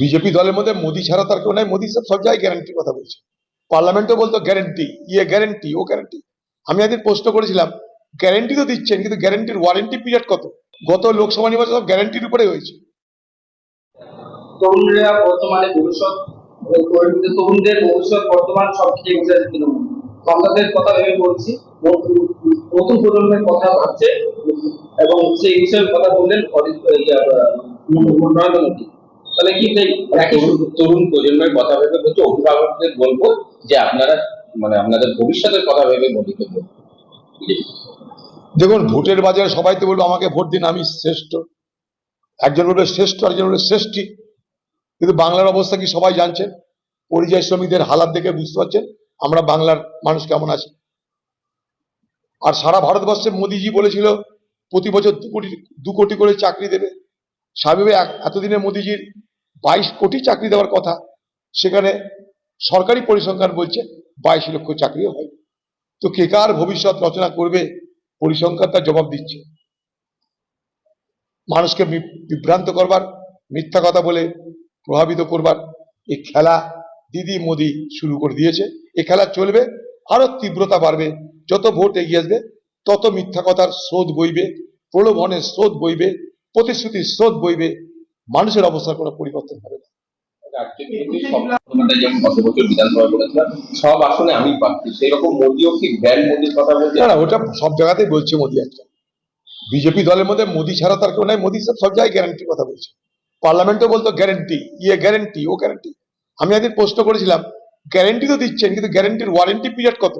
BJP দলের মধ্যে মোদি ছাড়া তার কেউ নাই। মোদি সব সব জায়গায় গ্যারান্টির কথা বলছে। পার্লামেন্টও বলতো গ্যারান্টি ইয়ে গ্যারান্টি ও গ্যারান্টি আমি একদিন প্রশ্ন করেছিলাম গ্যারান্টি তো দিচ্ছেন, কিন্তু গ্যারান্টির ওয়ারেন্টি পিরিয়ড কত? গত লোকসভা নির্বাচন সব গ্যারান্টির উপরে হয়েছে। তরুণরা বর্তমানে ভবিষ্যৎ কথা ভাবছে এবং সেই বিষয়ে কথা বললেন নরেন্দ্র তাহলে কি সেই একই তরুণ প্রজন্মের কথা ভেবে বলছি, অভিভাবকদের বলব যে আপনারা মানে আপনাদের ভবিষ্যতের কথা ভেবে মোদীকে বলব দেখুন, ভোটের বাজারে সবাই তো বলব, আমাকে ভোট দিন, আমি শ্রেষ্ঠ। একজন বলবে, শ্রেষ্ঠ একজন বলবে, শ্রেষ্ঠী। কিন্তু বাংলার অবস্থা কি সবাই জানছেন পরিযায়ী শ্রমিকদের হালাত দেখে বুঝতে পারছেন? আমরা বাংলার মানুষ কেমন আছে? আর সারা ভারতবর্ষে মোদিজি বলেছিল, প্রতি বছর দু কোটি দু কোটি করে চাকরি দেবে। স্বাভাবিক, এতদিনে মোদিজির বাইশ কোটি চাকরি দেওয়ার কথা। সেখানে সরকারি পরিসংখ্যান বলছে বাইশ লক্ষ চাকরিও হয়। তো কে কার ভবিষ্যৎ রচনা করবে, পরিসংখ্যান তার জবাব দিচ্ছে। মানুষকে বিভ্রান্ত করবার, মিথ্যা কথা বলে প্রভাবিত করবার এই খেলা দিদি মোদি শুরু করে দিয়েছে। এ খেলা চলবে, আরও তীব্রতা বাড়বে। যত ভোট এগিয়ে আসবে, তত মিথ্যা কথার স্রোত বইবে, প্রলোভনের স্রোত বইবে, প্রতিশ্রুতির স্রোত বইবে। মানুষের অবস্থার কোনো পরিবর্তন হবে না। সব আসনে আমি পাচ্ছি। সেই রকম মোদিও কি ব্যান্ড মোদির কথা বলছে? না না ওটা সব জায়গাতেই বলছে মোদি একটা। বিজেপি দলের মধ্যে মোদি ছাড়া তার কেউ নাই মোদি সব সব জায়গায় গ্যারান্টির কথা বলছে। পার্লামেন্টও বলতো গ্যারান্টি ইয়ে গ্যারান্টি ও গ্যারান্টি আমি একদিন প্রশ্ন করেছিলাম গ্যারান্টি তো দিচ্ছেন কিন্তু গ্যারান্টির ওয়ারেন্টি পিরিয়ড কত?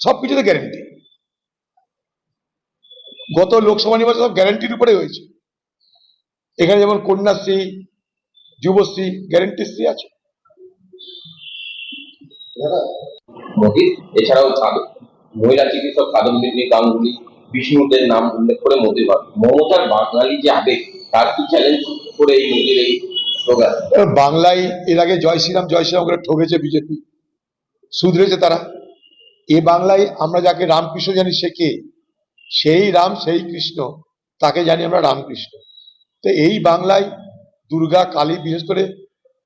সব কিছুতে গ্যারান্টি গত লোকসভা নির্বাচন সব গ্যারান্টির উপরে হয়েছে। এখানে যেমন কন্যাশ্রী যুবশ্রী গ্যারান্টিশ্রী আছে। এছাড়াও মহিলা চিকিৎসক কাদম্বিনী গাঙ্গুলি বিষ্ণুদের নাম উল্লেখ করে মমতার বাঙালি যে আবেগ তার কি চ্যালেঞ্জ করে এই মোদির এই বাংলায় এর আগে জয় শ্রীরাম জয় শ্রীরাম করে ঠকেছে বিজেপি। শুধরেছে তারা। এ বাংলায় আমরা যাকে রামকৃষ্ণ জানি সে কে? সেই রাম সেই কৃষ্ণ। তাকে জানি আমরা রামকৃষ্ণ। তো এই বাংলায় দুর্গা, কালী, বিশেষ করে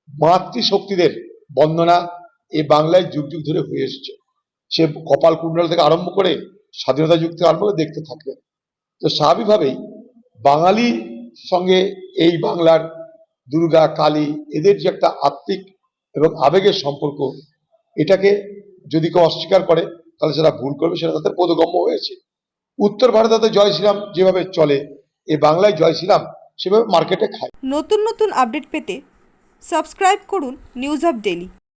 মাতৃশক্তিদের বন্দনা এই বাংলায় যুগ যুগ ধরে হয়ে এসেছে। সে কপাল কুণ্ডল থেকে আরম্ভ করে স্বাধীনতা যুগ থেকে আরম্ভ করে দেখতে থাকবে তো স্বাভাবিকভাবেই বাঙালি সঙ্গে এই বাংলার দুর্গা, কালী এদের যে একটা আত্মিক এবং আবেগের সম্পর্ক, এটাকে যদি কেউ অস্বীকার করে, তাহলে সেটা ভুল করবে, সেটা তাদের বোধগম্য হয়েছে। উত্তর ভারতে জয় শ্রীরাম যেভাবে চলে এ বাংলায় জয় শ্রীরাম সেভাবে মার্কেটে খায়। নতুন নতুন আপডেট পেতে সাবস্ক্রাইব করুন নিউজ অফ ডেলি